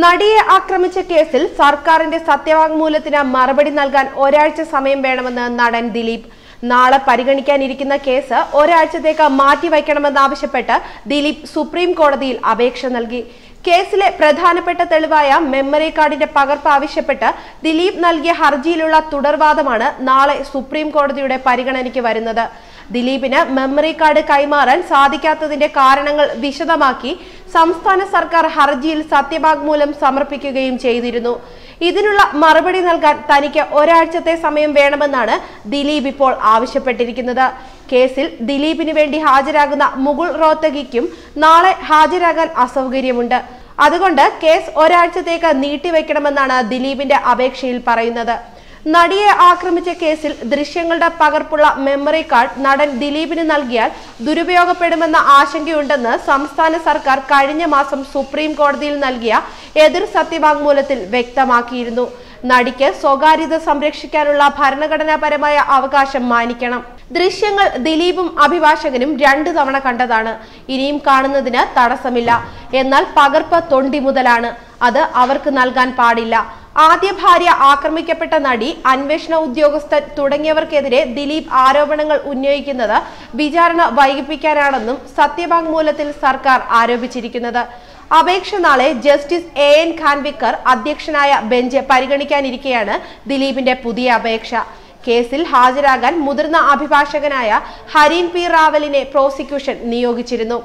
നടിയെ ആക്രമിച്ച കേസിൽ സർക്കാരിന്റെ സത്യവാങ്മൂലത്തിന് മറുപടി നൽകാൻ ഒരാഴ്ച സമയം വേണമെന്ന് നടൻ ദിലീപ്. നാളെ പരിഗണിക്കാനിരിക്കുന്ന കേസ് ഒരാഴ്ചത്തേക്ക് മാറ്റിവയ്ക്കണമെന്നാവശ്യപ്പെട്ട് ദിലീപ് സുപ്രീം കോടതിയിൽ അപേക്ഷ നൽകി. കേസിലെ പ്രധാനപ്പെട്ട തെളിവായ മെമ്മറി കാർഡിന്റെ പകർപ്പ് ആവശ്യപ്പെട്ട് ദിലീപ് നൽകിയ ഹർജിയിലുള്ള തുടർവാദമാണ് നാളെ സുപ്രീം കോടതിയുടെ പരിഗണനയ്ക്ക് വരുന്നത്. ദിലീപിന് മെമ്മറി കാർഡ് കൈമാറാൻ സാധിക്കാത്തതിന്റെ കാരണങ്ങൾ വിശദമാക്കി സംസ്ഥാന സർക്കാർ ഹർജിയിൽ സത്യവാങ്മൂലം സമർപ്പിക്കുകയും ചെയ്തിരുന്നു. ഇതിനുള്ള മറുപടി നൽകാൻ തനിക്ക് ഒരാഴ്ചത്തെ സമയം വേണമെന്നാണ് ദിലീപ് ഇപ്പോൾ ആവശ്യപ്പെട്ടിരിക്കുന്നത്. കേസിൽ ദിലീപിന് വേണ്ടി ഹാജരാകുന്ന മുകുൾ റോത്തഗിക്കും നാളെ ഹാജരാകാൻ അസൗകര്യമുണ്ട്. അതുകൊണ്ട് കേസ് ഒരാഴ്ചത്തേക്ക് നീട്ടിവെക്കണമെന്നാണ് ദിലീപിന്റെ അപേക്ഷയിൽ പറയുന്നത്. നടിയെ ആക്രമിച്ച കേസിൽ ദൃശ്യങ്ങളുടെ പകർപ്പുള്ള മെമ്മറി കാർഡ് നടൻ ദിലീപിന് നൽകിയാൽ ദുരുപയോഗപ്പെടുമെന്ന ആശങ്കയുണ്ടെന്ന് സംസ്ഥാന സർക്കാർ കഴിഞ്ഞ മാസം സുപ്രീം കോടതിയിൽ നൽകിയ എതിർ സത്യവാങ്മൂലത്തിൽ വ്യക്തമാക്കിയിരുന്നു. നടിക്ക് സ്വകാര്യത സംരക്ഷിക്കാനുള്ള ഭരണഘടനാപരമായ അവകാശം മാനിക്കണം. ദൃശ്യങ്ങൾ ദിലീപും അഭിഭാഷകനും രണ്ടു തവണ കണ്ടതാണ്. ഇനിയും കാണുന്നതിന് തടസ്സമില്ല. എന്നാൽ പകർപ്പ് തൊണ്ടി മുതലാണ്. അത് അവർക്ക് നൽകാൻ പാടില്ല. ആദ്യ ഭാര്യ ആക്രമിക്കപ്പെട്ട നടി അന്വേഷണ ഉദ്യോഗസ്ഥൻ തുടങ്ങിയവർക്കെതിരെ ദിലീപ് ആരോപണങ്ങൾ ഉന്നയിക്കുന്നത് വിചാരണ വൈകിപ്പിക്കാനാണെന്നും സത്യവാങ്മൂലത്തിൽ സർക്കാർ ആരോപിച്ചിരിക്കുന്നത്. അപേക്ഷ നാളെ ജസ്റ്റിസ് എ എൻ ഖാൻവിക്കർ അധ്യക്ഷനായ ബെഞ്ച് പരിഗണിക്കാനിരിക്കെയാണ് ദിലീപിന്റെ പുതിയ അപേക്ഷ. കേസിൽ ഹാജരാകാൻ മുതിർന്ന അഭിഭാഷകനായ ഹരീൻ പി. റാവലിനെ പ്രോസിക്യൂഷൻ നിയോഗിച്ചിരുന്നു.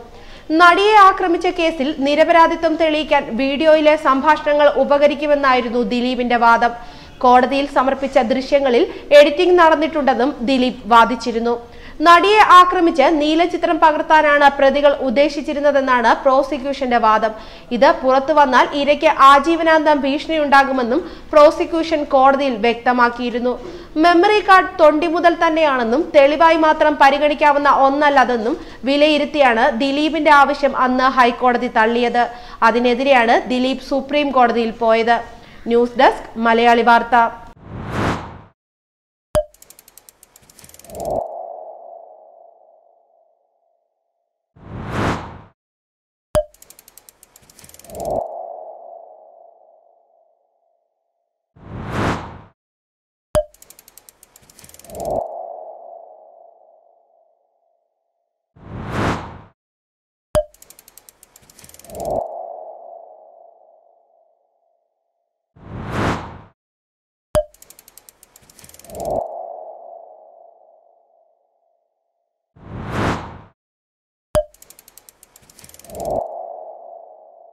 നടിയെ ആക്രമിച്ച കേസിൽ നിരപരാധിത്വം തെളിയിക്കാൻ വീഡിയോയിലെ സംഭാഷണങ്ങൾ ഉപകരിക്കുമെന്നായിരുന്നു ദിലീപിന്റെ വാദം. കോടതിയിൽ സമർപ്പിച്ച ദൃശ്യങ്ങളിൽ എഡിറ്റിംഗ് നടന്നിട്ടുണ്ടെന്നും ദിലീപ് വാദിച്ചിരുന്നു. നടിയെ ആക്രമിച്ച് നീലചിത്രം പകർത്താനാണ് പ്രതികൾ ഉദ്ദേശിച്ചിരുന്നതെന്നാണ് പ്രോസിക്യൂഷന്റെ വാദം. ഇത് പുറത്തു വന്നാൽ ഇരയ്ക്ക് ആജീവനാന്തം ഭീഷണിയുണ്ടാകുമെന്നും പ്രോസിക്യൂഷൻ കോടതിയിൽ വ്യക്തമാക്കിയിരുന്നു. മെമ്മറി കാർഡ് തൊണ്ടി മുതൽ തന്നെയാണെന്നും തെളിവായി മാത്രം പരിഗണിക്കാവുന്ന ഒന്നല്ലതെന്നും വിലയിരുത്തിയാണ് ദിലീപിന്റെ ആവശ്യം അന്ന് ഹൈക്കോടതി തള്ളിയത്. അതിനെതിരെയാണ് ദിലീപ് സുപ്രീം കോടതിയിൽ പോയത്. ന്യൂസ് ഡെസ്ക് മലയാളി വാർത്ത.